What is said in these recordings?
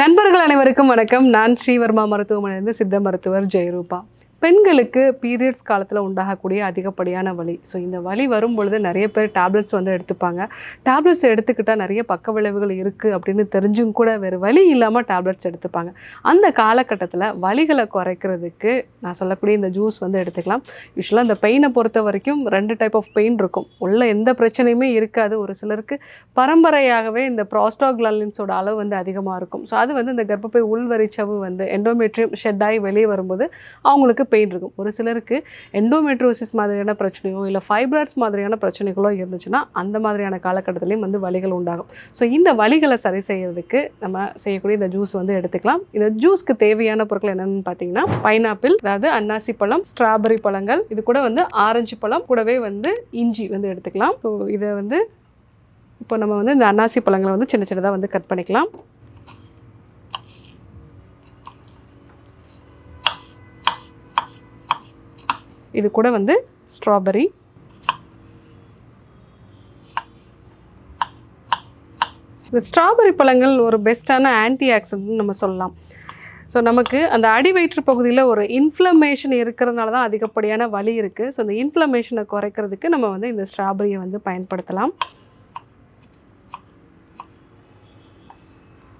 நண்பர்கள் அனைவருக்கும் வணக்கம். நான் ஸ்ரீவர்மா மருத்துவமனையிலிருந்து சித்த மருத்துவர் ஜெயரூபா. பெண்களுக்கு பீரியட்ஸ் காலத்தில் உண்டாகக்கூடிய அதிகப்படியான வலி. ஸோ இந்த வலி வரும் பொழுது நிறைய பேர் டேப்லெட்ஸ் வந்து எடுத்துப்பாங்க. டேப்லெட்ஸ் எடுத்துக்கிட்டால் நிறைய பக்க விளைவுகள் இருக்குது அப்படின்னு தெரிஞ்சும் கூட வேறு வலி இல்லாமல் டேப்லெட்ஸ் எடுத்துப்பாங்க. அந்த காலகட்டத்தில் வலிகளை குறைக்கிறதுக்கு நான் சொல்லக்கூடிய இந்த ஜூஸ் வந்து எடுத்துக்கலாம். யூஸ்வலாக இந்த பெயினை பொறுத்த வரைக்கும் ரெண்டு டைப் ஆஃப் பெயின் இருக்கும். உள்ள எந்த பிரச்சனையுமே இருக்காது. ஒரு சிலருக்கு பரம்பரையாகவே இந்த ப்ராஸ்டாக்லாலின்ஸோட அளவு வந்து அதிகமாக இருக்கும். ஸோ அது வந்து இந்த கர்ப்பப்பை உள்வரிச்சவு வந்து எண்டோமெட்ரியம் ஷெட் ஆகி வெளியே வரும்போது அவங்களுக்கு பெயின் இருக்கும். ஒரு சிலருக்கு எண்டோமெட்ரோசிஸ் மாதிரியான பிரச்சனையோ இல்லை ஃபைப்ராய்ட்ஸ் மாதிரியான பிரச்சனைகளோ இருந்துச்சுன்னா அந்த மாதிரியான காலகட்டத்திலையும் வந்து வலிகள் உண்டாகும். ஸோ இந்த வலிகளை சரி செய்யறதுக்கு நம்ம செய்யக்கூடிய இந்த ஜூஸ் வந்து எடுத்துக்கலாம். இந்த ஜூஸ்க்கு தேவையான பொருட்கள் என்னென்னு பார்த்தீங்கன்னா பைனாப்பிள் அதாவது அன்னாசி பழம் ஸ்ட்ராபெரி பழங்கள் இது கூட வந்து ஆரஞ்சு பழம் கூடவே வந்து இஞ்சி வந்து எடுத்துக்கலாம். ஸோ இதை வந்து இப்போ நம்ம வந்து இந்த அன்னாசி பழங்களை வந்து சின்ன சின்னதாக வந்து கட் பண்ணிக்கலாம். இது கூட வந்து ஸ்ட்ராபெரி இந்த ஸ்ட்ராபெரி பழங்கள் ஒரு பெஸ்ட்டான ஆன்டி ஆக்சிடென்ட் நம்ம சொல்லலாம். ஸோ நமக்கு அந்த அடி வயிற்று பகுதியில் ஒரு இன்ஃப்ளமேஷன் இருக்கிறதுனால தான் அதிகப்படியான வலி இருக்குது ஸோ இந்த இன்ஃப்ளமேஷனை குறைக்கிறதுக்கு நம்ம வந்து இந்த ஸ்ட்ராபெரியை வந்து பயன்படுத்தலாம்.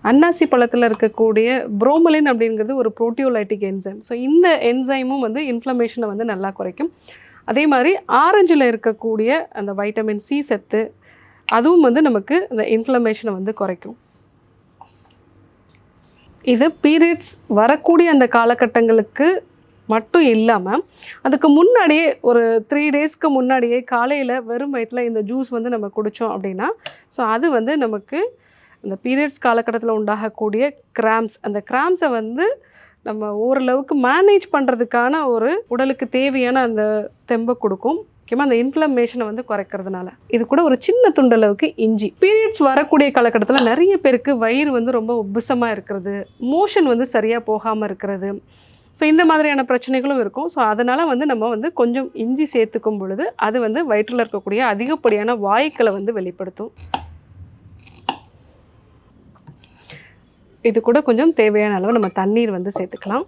அன்னாசி பழத்தில் இருக்கக்கூடிய புரோமலின் அப்படிங்கிறது ஒரு புரோட்டியோலைட்டிக் என்சைம் ஸோ இந்த என்சைமும் வந்து இன்ஃப்ளமேஷனை வந்து நல்லா குறைக்கும். அதே மாதிரி ஆரஞ்சில் இருக்கக்கூடிய அந்த வைட்டமின் சி சத்து அதுவும் வந்து நமக்கு இந்த இன்ஃப்ளமேஷனை வந்து குறைக்கும். இது பீரியட்ஸ் வரக்கூடிய அந்த காலகட்டங்களுக்கு மட்டும் இல்லாமல் அதுக்கு முன்னாடியே ஒரு த்ரீ டேஸ்க்கு முன்னாடியே காலையில் வெறும் வயிற்றில் இந்த ஜூஸ் வந்து நம்ம குடித்தோம் அப்படின்னா ஸோ அது வந்து நமக்கு இந்த பீரியட்ஸ் காலகட்டத்தில் உண்டாகக்கூடிய கிராம்ஸ் அந்த கிராம்ஸை வந்து நம்ம ஓரளவுக்கு மேனேஜ் பண்ணுறதுக்கான ஒரு உடலுக்கு தேவையான அந்த தெம்பை கொடுக்கும். முக்கியமாக அந்த இன்ஃப்ளமேஷனை வந்து குறைக்கிறதுனால. இது கூட ஒரு சின்ன துண்டளவுக்கு இஞ்சி. பீரியட்ஸ் வரக்கூடிய காலகட்டத்தில் நிறைய பேருக்கு வயிறு வந்து ரொம்ப உப்புசமாக இருக்கிறது மோஷன் வந்து சரியாக போகாமல் இருக்கிறது. ஸோ இந்த மாதிரியான பிரச்சனைகளும் இருக்கும். ஸோ அதனால் வந்து நம்ம வந்து கொஞ்சம் இஞ்சி சேர்த்துக்கும் பொழுது அது வந்து வயிற்றில் இருக்கக்கூடிய அதிகப்படியான வாயுக்களை வந்து வெளிப்படுத்தும். இது கூட கொஞ்சம் தேவையான அளவு நம்ம தண்ணீர் வந்து சேர்த்துக்கலாம்.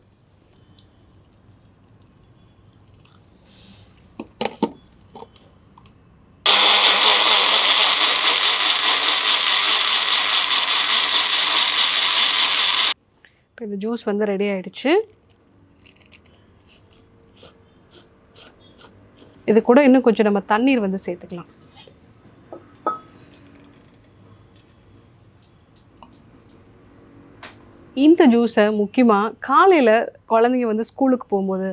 இப்போ இந்த ஜூஸ் வந்து ரெடி ஆயிடுச்சு. இது கூட இன்னும் கொஞ்சம் நம்ம தண்ணீர் வந்து சேர்த்துக்கலாம். இந்த ஜூஸை முக்கியமாக காலையில் குழந்தைங்க வந்து ஸ்கூலுக்கு போகும்போது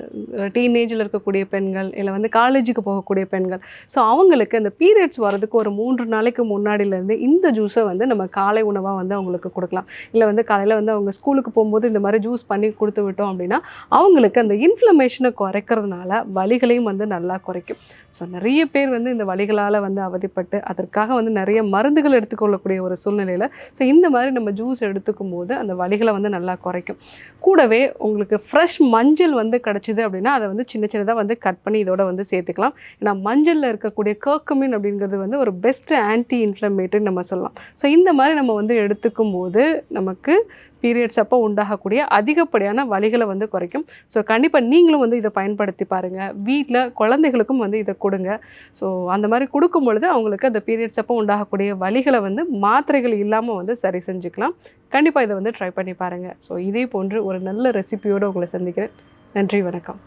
டீனேஜில் இருக்கக்கூடிய பெண்கள் இல்லை வந்து காலேஜுக்கு போகக்கூடிய பெண்கள் ஸோ அவங்களுக்கு அந்த பீரியட்ஸ் வரதுக்கு ஒரு மூன்று நாளைக்கு முன்னாடியிலேருந்து இந்த ஜூஸை வந்து நம்ம காலை உணவாக வந்து அவங்களுக்கு கொடுக்கலாம். இல்லை வந்து காலையில் வந்து அவங்க ஸ்கூலுக்கு போகும்போது இந்த மாதிரி ஜூஸ் பண்ணி கொடுத்து விட்டோம் அப்படின்னா அவங்களுக்கு அந்த இன்ஃப்ளமேஷனை குறைக்கிறதுனால வலிகளையும் வந்து நல்லா குறைக்கும். ஸோ நிறைய பேர் வந்து இந்த வலிகளால் வந்து அவதிப்பட்டு அதற்காக வந்து நிறைய மருந்துகள் எடுத்துக்கொள்ளக்கூடிய ஒரு சூழ்நிலையில் ஸோ இந்த மாதிரி நம்ம ஜூஸ் எடுத்துக்கும் போது அந்த வலிகளை வந்து நல்லா குறைக்கும். கூடவே உங்களுக்கு ஃப்ரெஷ் மஞ்சள் வந்து கிடச்சிது அப்படின்னா அதை வந்து சின்ன சின்னதாக வந்து கட் பண்ணி இதோட வந்து சேர்த்துக்கலாம். ஏன்னா மஞ்சளில் இருக்கக்கூடிய கர்க்குமின் அப்படிங்கிறது வந்து ஒரு பெஸ்ட் ஆன்டி இன்ஃப்ளமேட்டரி நம்ம சொல்லலாம். ஸோ இந்த மாதிரி நம்ம வந்து எடுத்துக்கும் போது நமக்கு பீரியட்ஸ் அப்போ உண்டாகக்கூடிய அதிகப்படியான வலிகளை வந்து குறைக்கும். ஸோ கண்டிப்பாக நீங்களும் வந்து இதை பயன்படுத்தி பாருங்கள் வீட்டில் குழந்தைகளுக்கும் வந்து இதை கொடுங்க. ஸோ அந்த மாதிரி கொடுக்கும் பொழுது அவங்களுக்கு அந்த பீரியட்ஸ் அப்போ உண்டாகக்கூடிய வலிகளை வந்து மாத்திரைகள் இல்லாமல் வந்து சரி செஞ்சுக்கலாம். கண்டிப்பாக இதை வந்து ட்ரை பண்ணி பாருங்கள் ஸோ இதே போன்று ஒரு நல்ல ரெசிபியோடு உங்களை சந்திக்கிறேன். நன்றி வணக்கம்.